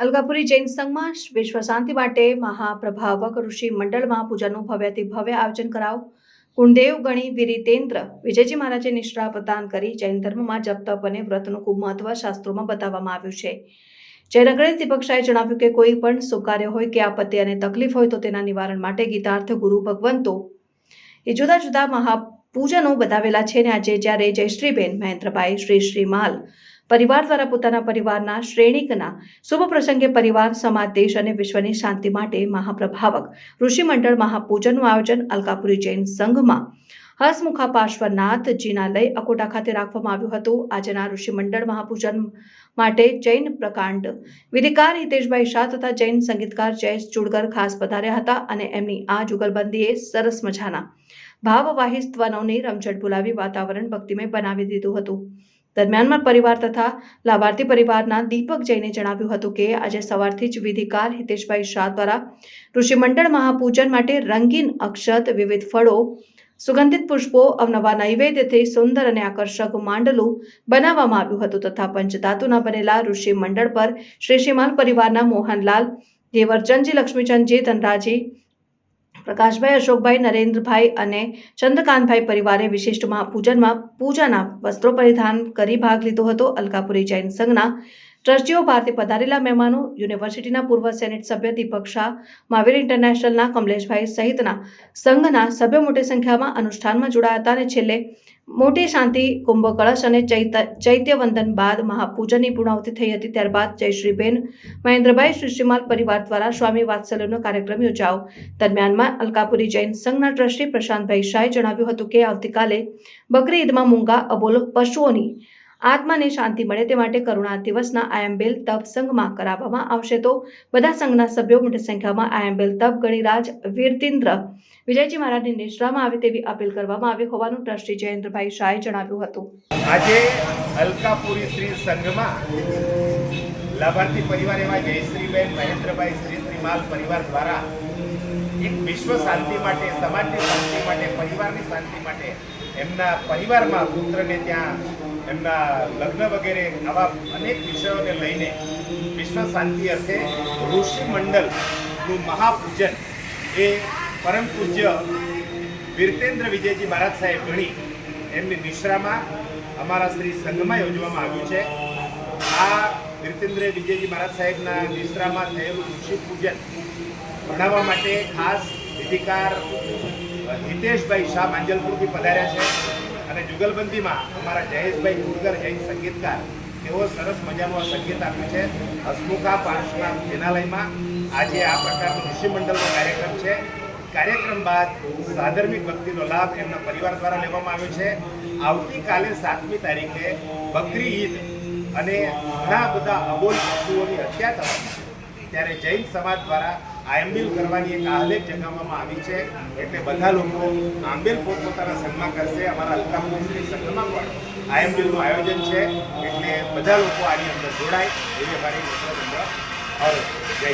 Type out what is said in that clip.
અલકાપુરી જૈન સંઘમાં વિશ્વ શાંતિ માટે મહાપ્રભાવક ઋષિ મંડળમાં પૂજાનું ભવ્યથી ભવ્ય આયોજન કરાવ કુંડદેવ ગણી વિરિતેન્દ્ર વિજયજી મહારાજે નિષ્ઠા પ્રદાન કરી જૈન ધર્મમાં જપ અને વ્રતનું ખૂબ મહત્વ શાસ્ત્રોમાં બતાવવામાં આવ્યું છે. જયનગરે દીપક શાહે જણાવ્યું કે કોઈ પણ સુકાર્ય હોય કે આપત્તિ અને તકલીફ હોય તો તેના નિવારણ માટે ગીતાર્થ ગુરુ ભગવંતો એ જુદા જુદા મહાપૂજનો બતાવેલા છે અને આજે જ્યારે જયશ્રીબેન મહેન્દ્રભાઈ શ્રી શ્રીમાલ પરિવાર દ્વારા પોતાના પરિવારના શ્રેણીકના શુભ પ્રસંગે પરિવાર, સમાજ, દેશ અને વિશ્વની શાંતિ માટે મહાપ્રભાવક ઋષિમંડળ મહાપૂજનનું આયોજન અલકાપુરી જૈન સંઘમાં હસમુખા પાર્શ્વનાથજીના લઈ અકોટા ખાતે રાખવામાં આવ્યું હતું. આજના ઋષિમંડળ મહાપૂજન માટે જૈન પ્રકાંડ વિધિકાર હિતેશભાઈ શાહ તથા જૈન સંગીતકાર જયેશ ચુડગર ખાસ પધાર્યા હતા અને એમની આ જુગલબંધીએ સરસ મજાના ભાવવાહી સ્તવનોની રમઝટ બોલાવી વાતાવરણ ભક્તિમય બનાવી દીધું હતું. દરમિયાનમાં પરિવાર તથા લાભાર્થી પરિવારના દીપક જૈને જણાવ્યું હતું કે આજે સવારથી જ વિધિકાર હિતેશભાઈ શાહ દ્વારા ઋષિમંડળ મહાપૂજન માટે રંગીન અક્ષત વિવિધ ફળો, સુગંધિત પુષ્પો, અવનવા નૈવેદ્યથી સુંદર અને આકર્ષક માંડલું બનાવવામાં આવ્યું હતું તથા પંચધાતુના બનેલા ઋષિ મંડળ પર શ્રી શ્રીમાલ પરિવારના મોહનલાલ, દેવરચંદજી, લક્ષ્મીચંદજી, ધનરાજી પ્રકાશભાઈ, અશોકભાઈ, નરેન્દ્રભાઈ અને ચંદ્રકાંતભાઈ પરિવારે વિશિષ્ટ મહાપૂજનમાં પૂજાના વસ્ત્રો પરિધાન કરી ભાગ લીધો હતો. અલકાપુરી જૈન સંઘના ટ્રસ્ટીઓ ભારતે પધારેલા મહેમાનો યુનિવર્સિટીના પૂર્વ સેનેટ સભ્ય દીપક શાહ, મહાવીર ઇન્ટરનેશનલના કમલેશભાઈ સહિતના સંઘના સભ્યો મોટી સંખ્યામાં અનુષ્ઠાનમાં જોડાયા હતા અને છેલ્લે મોટી શાંતિ, કુંભ, કળશ અને ચૈત ચૈત્ય વંદન બાદ મહાપૂજનની પૂર્ણાહુતિ થઈ હતી. ત્યારબાદ જયશ્રીબેન મહેન્દ્રભાઈ શ્રી પરિવાર દ્વારા સ્વામી વાત્સલ્યનો કાર્યક્રમ યોજાયો. દરમિયાનમાં અલકાપુરી જૈન સંઘના ટ્રસ્ટી પ્રશાંતભાઈ શાહે જણાવ્યું હતું કે આવતીકાલે બકરી ઈદમાં મૂંગા અબોલ પશુઓની આત્માને શાંતિ મળે તે માટે કરુણા દિવસના આયંબેલ તપ સંઘમાં કરાવવામાં આવશે તો બધા સંઘના સભ્યો મોટી સંખ્યામાં આયંબેલ તપ, ગણિરાજ વીરતિન્દ્ર વિજયજી મહારાજની નિશ્રામાં આવે તેવી અપીલ કરવામાં આવી હોવાનું ટ્રસ્ટી જયેન્દ્રભાઈ શાહે જણાવ્યું હતું. આજે અલકાપુરી શ્રી સંઘમાં લાભાર્થી પરિવાર એવા જયશ્રીબેન, મહેન્દ્રભાઈ, શ્રી શ્રીમાલ પરિવાર દ્વારા એક વિશ્વ શાંતિ માટે, સમાજની શાંતિ માટે, પરિવારની શાંતિ માટે એમના પરિવારમાં પુત્રને ત્યાં એમના લગ્ન વગેરે આવા અનેક વિષયોને લઈને વિશ્વ શાંતિ અર્થે ઋષિ મંડળનું મહાપૂજન એ પરમ પૂજ્ય વીરતેન્દ્ર વિજયજી મહારાજ સાહેબ ગણી એમની નિશ્રામાં અમારા શ્રી સંઘમાં યોજવામાં આવ્યું છે. આ વીરતેન્દ્ર વિજયજી મહારાજ સાહેબના નિશ્રામાં થયેલું ઋષિ પૂજન ભણાવવા માટે ખાસ વિધિકાર હિતેશભાઈ શાહ માંજલપુરથી પધાર્યા છે. અને જુગલબંધીમાં અમારા જયેશભાઈ કુરગર જૈન સંગીતકાર, તેઓ સરસ મજાનું સંગીત આપ્યું છે. હસમુખા પાર્શ્વનાથ જિનાલયમાં આજે આ પ્રકારનો ઋષિમંડળનો કાર્યક્રમ છે. કાર્યક્રમ બાદ સાધર્મિક ભક્તિનો લાભ એમના પરિવાર દ્વારા લેવામાં આવ્યો છે. આવતીકાલે સાતમી તારીખે બકરી ઈદ અને ઘણા બધા અબોલ પશુઓની હત્યા થવાની છે ત્યારે જૈન સમાજ દ્વારા આંબેલ કરવાની એક આલેખ જગાવવામાં આવી છે. એટલે બધા લોકો આંબેલ પોતપોતાના સંઘમાં કરશે. અમારા અલકા મુસ્લિમ સંઘમાં પણ આયંબિલનું આયોજન છે. એટલે બધા લોકો આની અંદર જોડાય. એવી અમારી મિત્ર, મંડળ જય